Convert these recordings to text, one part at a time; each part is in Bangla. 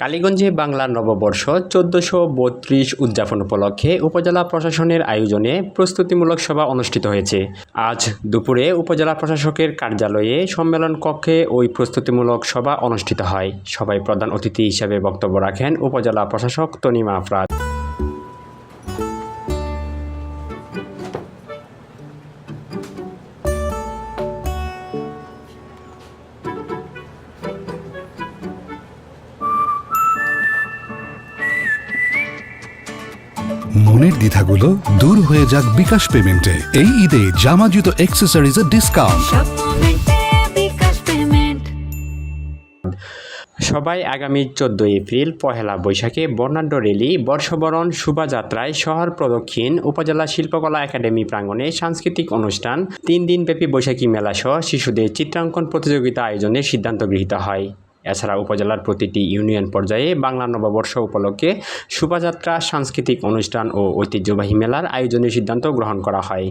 কালীগঞ্জে বাংলা নববর্ষ চোদ্দশো বত্রিশ উদযাপন উপলক্ষে উপজেলা প্রশাসনের আয়োজনে প্রস্তুতিমূলক সভা অনুষ্ঠিত হয়েছে। আজ দুপুরে উপজেলা প্রশাসকের কার্যালয়ে সম্মেলন কক্ষে ওই প্রস্তুতিমূলক সভা অনুষ্ঠিত হয়। সভায় প্রধান অতিথি হিসেবে বক্তব্য রাখেন উপজেলা প্রশাসক তনিমা আফরাদ মনের দ্বিধাগুলো দূর হয়ে যাক বিকাশ পেমেন্টে। এই ঈদে জামা জুতো অ্যাক্সেসরিজের ডিসকাউন্ট সবাই আগামী চোদ্দোই এপ্রিল, পহেলা বৈশাখে বর্ণাঢ্য রেলি, বর্ষবরণ, শোভাযাত্রায় শহর প্রদক্ষিণ, উপজেলা শিল্পকলা একাডেমি প্রাঙ্গণে সাংস্কৃতিক অনুষ্ঠান, তিন দিনব্যাপী বৈশাখী মেলা সহ শিশুদের চিত্রাঙ্কন প্রতিযোগিতা আয়োজনের সিদ্ধান্ত গৃহীত হয়। এছাড়া উপজেলার প্রতিটি ইউনিয়ন পর্যায়ে বাংলা নববর্ষ উপলক্ষে শোভাযাত্রা, সাংস্কৃতিক অনুষ্ঠান ও ঐতিহ্যবাহী মেলার আয়োজনের সিদ্ধান্ত গ্রহণ করা হয়।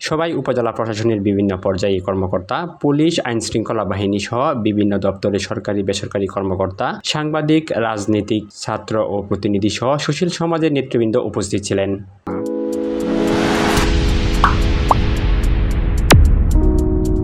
সবাই উপজেলা প্রশাসনের বিভিন্ন পর্যায়ে কর্মকর্তা, পুলিশ আইন শৃঙ্খলা বাহিনী সহ বিভিন্ন দপ্তরের সরকারি, বেসরকারি কর্মকর্তা, সাংবাদিক, রাজনীতিক, ছাত্র ও প্রতিনিধি সহ সুশীল সমাজের নেতৃবৃন্দ উপস্থিত ছিলেন।